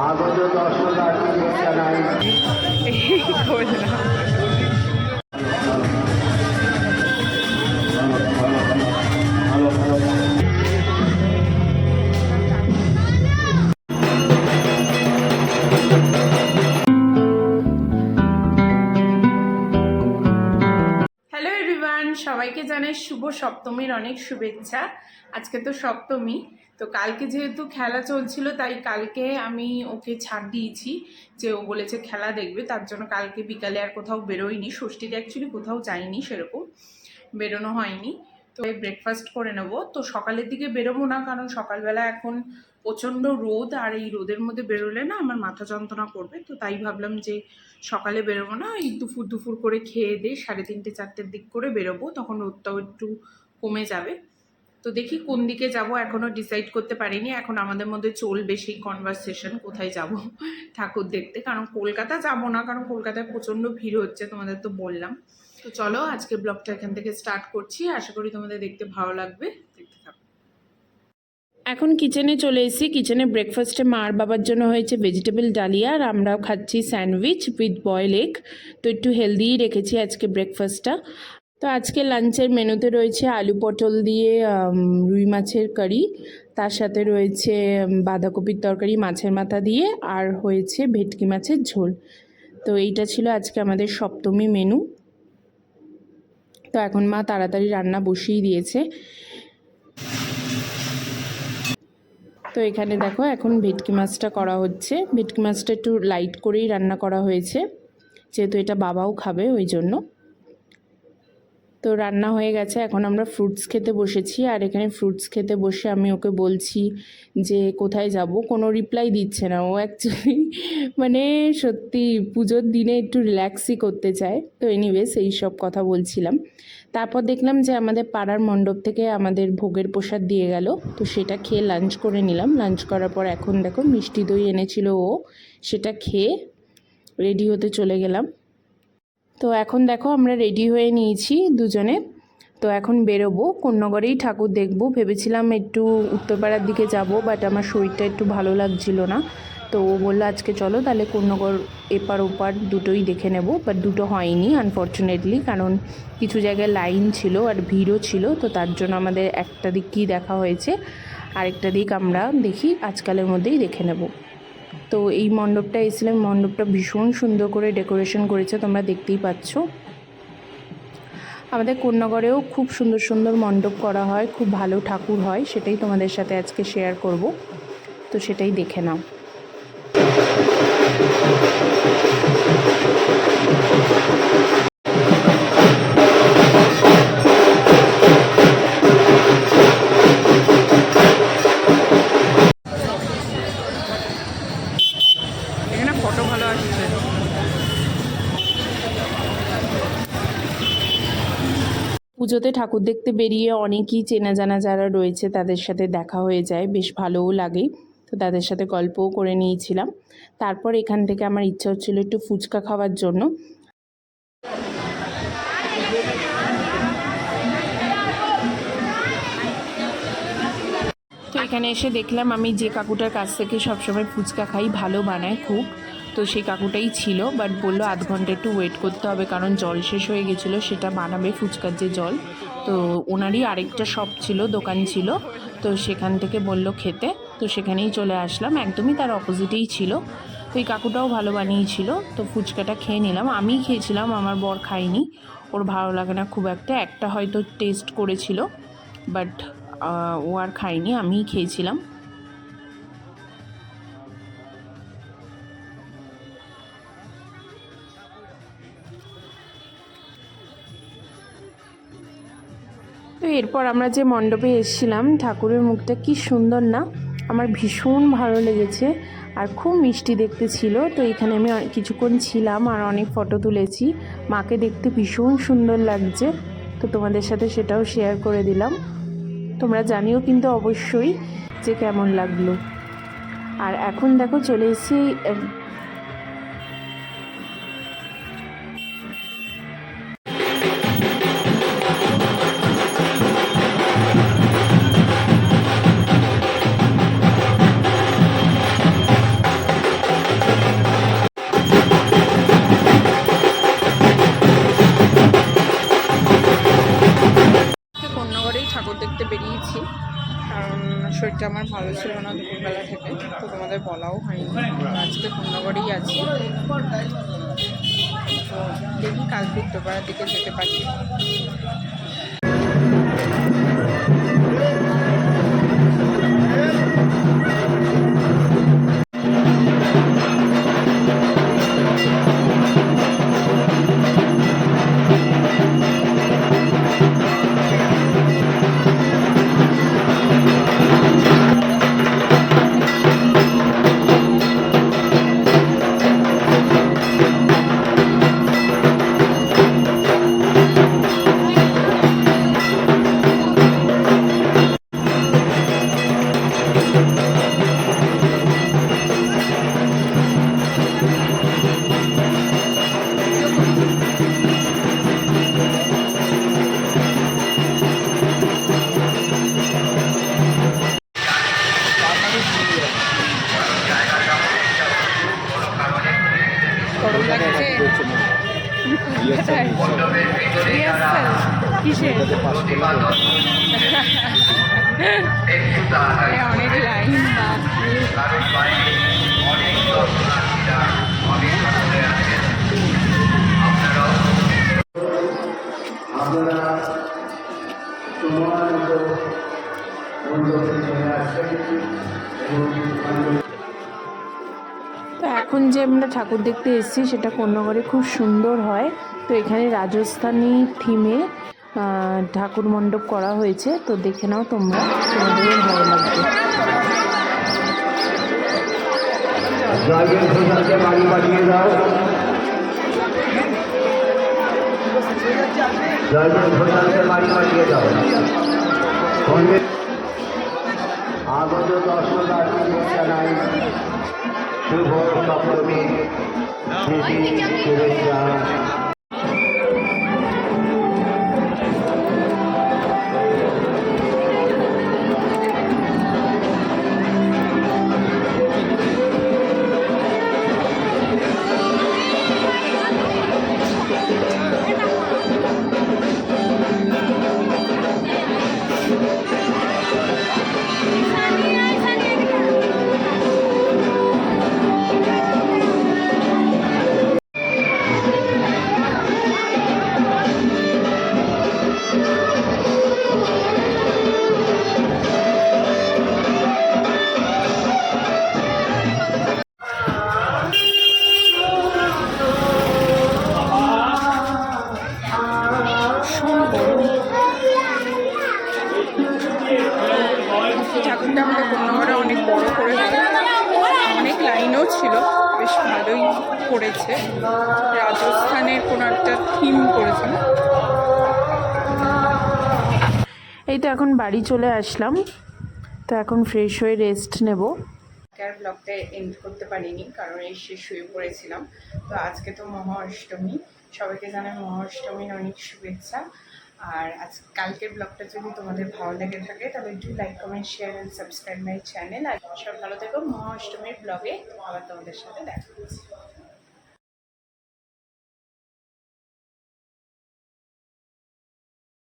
আগত দর্শনার্থীদের সবাইকে জানাই শুভ সপ্তমীর অনেক শুভেচ্ছা। আজকে তো সপ্তমী তো কালকে যেহেতু খেলা চলছিল, তাই কালকে আমি ওকে ছাড় দিয়েছি যে ও বলেছে খেলা দেখবে, তার জন্য কালকে বিকালে আর কোথাও বেরোয়নি। ষষ্ঠীতে অ্যাকচুয়ালি কোথাও যাইনি সেরকম, বেরোনো হয়নি। তো ব্রেকফাস্ট করে নেব। তো সকালের দিকে বেরোবো না, কারণ সকালবেলা এখন প্রচণ্ড রোদ, আর এই রোদের মধ্যে বেরোলে না আমার মাথা যন্ত্রণা করবে। তো তাই ভাবলাম যে সকালে বেরোবো না এই দুপুর দুপুর করে খেয়ে দিয়ে সাড়ে তিনটে চারটের দিক করে বেরোবো, তখন রোদটাও একটু কমে যাবে। তো দেখি কোন দিকে যাব এখনও ডিসাইড করতে পারিনি। এখন আমাদের মধ্যে চলবে সেই কনভারসেশন কোথায় যাব ঠাকুর দেখতে। কারণ কলকাতা যাব না, কারণ কলকাতায় প্রচণ্ড ভিড় হচ্ছে, তোমাদের তো বললাম। তো চলো, আজকে ব্লগটা এখান থেকে স্টার্ট করছি। আশা করি তোমাদের দেখতে ভালো লাগবে। দেখতে এখন কিচেনে চলে এসেছি। কিচেনে ব্রেকফাস্টে মার বাবার জন্য হয়েছে ভেজিটেবল ডালিয়া, আর আমরাও খাচ্ছি স্যান্ডউইচ উইথ বয়েল এগ তো একটু হেলদিই রেখেছি আজকে ব্রেকফাস্টটা তো আজকে লাঞ্চের মেনুতে রয়েছে আলু পটল দিয়ে রুই মাছের কারি। তার সাথে রয়েছে বাঁধাকপির তরকারি, মাছের মাথা দিয়ে, আর হয়েছে ভেটকি মাছের ঝোল। তো এইটা ছিল আজকে আমাদের সপ্তমী মেনু। তো এখন মা তাড়াতাড়ি রান্না বসিয়ে দিয়েছে। তো এখানে দেখো, এখন ভেটকি মাছটা করা হচ্ছে। ভেটকি মাছটা একটু লাইট করেই রান্না করা হয়েছে। যেহেতু এটা বাবাও খাবে, ওই জন্য। তো রান্না হয়ে গেছে। এখন আমরা ফ্রুটস খেতে বসেছি আর এখানে ফ্রুটস খেতে বসে আমি ওকে বলছি যে কোথায় যাব। কোনো রিপ্লাই দিচ্ছে না। ও অ্যাকচুয়ালি মানে সত্যি পুজোর দিনে একটু রিল্যাক্সই করতে চায়। তো এনিওয়েজ এই সব কথা বলছিলাম। তারপর দেখলাম যে আমাদের পাড়ার মণ্ডপ থেকে আমাদের ভোগের প্রসাদ দিয়ে গেল। তো সেটা খেয়ে লাঞ্চ করে নিলাম। লাঞ্চ করার পর এখন দেখো মিষ্টি দই এনেছিল ও। সেটা খেয়ে রেডি হতে চলে গেলাম। তো এখন দেখো আমরা রেডি হয়ে নিয়েছি দুজনে। তো এখন বেরোবো কন্যাগড়েই ঠাকুর দেখব। ভেবেছিলাম একটু উত্তরপাড়ার দিকে যাব বাট আমার শরীরটা একটু ভালো লাগছিল না। তো ও বলল, আজকে চলো তাহলে কন্যাগড় এপার ওপার দুটোই দেখে নেব। বাট দুটো হয়নি আনফর্চুনেটলি কারণ কিছু জায়গায় লাইন ছিল আর ভিড়ও ছিল, তো তার জন্য আমাদের একটা দিক কী দেখা হয়েছে, আরেকটা দিক আমরা দেখি, আজকালের মধ্যেই দেখে নেব। তো এই মণ্ডপটা এসেছিলাম মণ্ডপটা ভীষণ সুন্দর করে ডেকোরেশন করেছে, তোমরা দেখতেই পাচ্ছ। আমাদের কন্যাগড়েও খুব সুন্দর সুন্দর মণ্ডপ করা হয়, খুব ভালো ঠাকুর হয়, সেটাই তোমাদের সাথে আজকে শেয়ার করব। তো সেটাই দেখে নাও। পুজোতে ঠাকুর দেখতে বেরিয়ে অনেকেই চেনা জানা যারা রয়েছে তাদের সাথে দেখা হয়ে যায়, বেশ ভালোও লাগে। তো তাদের সাথে গল্পও করে নিয়েছিলাম। তারপর এখান থেকে আমার ইচ্ছা হচ্ছিল একটু ফুচকা খাওয়ার জন্য। তো এখানে এসে দেখলাম আমি যে কাকুটার কাছ থেকে সবসময় ফুচকা খাই, ভালো বানায় খুব। তো সেই কাকুটাই ছিল বাট বলল আধ ঘণ্টা একটু ওয়েট করতে হবে, কারণ জল শেষ হয়ে গেছিল, সেটা বানাবে ফুচকার যে জল। তো ওনারই আরেকটা শপ ছিল, দোকান ছিল, তো সেখান থেকে বলল খেতে। তো সেখানেই চলে আসলাম, একদমই তার অপোজিটেই ছিল। তো এই কাকুটাও ভালো বানিয়েছিল, তো ফুচকাটা খেয়ে নিলাম। আমিই খেয়েছিলাম, আমার বর খাইনি ওর ভালো লাগে না খুব একটা একটা হয়তো টেস্ট করেছিল বাট ও আর খাইনি আমিই খেয়েছিলাম। এরপর আমরা যে মণ্ডপে এসেছিলাম, ঠাকুরের মুখটা কি সুন্দর না? আমার ভীষণ ভালো লেগেছে আর খুব মিষ্টি দেখতে ছিল। তো এখানে আমি কিছুক্ষণ ছিলাম আর অনেক ফটো তুলেছি। মাকে দেখতে ভীষণ সুন্দর লাগছে। তো তোমাদের সাথে সেটাও শেয়ার করে দিলাম। তোমরা জানিও কিন্তু অবশ্যই যে কেমন লাগল। আর এখন দেখো চলে এসেছি কন্যাগড়েই আছি। তো দেখি কাল উত্তরপাড়ার দিকে যেতে পারি। কিসের? অনেক লাইন আপনারা সময় মতো মণ্ডপে চলে আসবেন এবং তো এখন যে আমরা ঠাকুর দেখতে এসেছি সেটা কন্যাগড়ে খুব সুন্দর হয় তো এখানে রাজস্থানি থিমে ঠাকুর মণ্ডপ করা হয়েছে তো দেখে নাও তোমরা তোমাদেরও ভালো লাগবে। বাড়ি দাও। বাড়ি আগত জানাই শুভ সপ্তমী শুভেচ্ছা করেছে। রাজস্থানের কোনো একটা থিম করেছে এই তো এখন বাড়ি চলে আসলাম। তো এখন ফ্রেশ হয়ে রেস্ট নেব। আর ব্লগটা এন্ড করতে পারিনি কারণ এসে শুয়ে পড়েছিলাম। তো আজকে তো মহা অষ্টমী সবাইকে জানাই মহা অষ্টমীর অনেক শুভেচ্ছা। আর আজ কালকের ব্লগটা যদি তোমাদের ভালো লেগে থাকে তাহলে একটু like comment share and subscribe my channel আর সব ভালো থেকো মহা অষ্টমীর ব্লগে আবার তোমাদের সাথে দেখা হচ্ছে।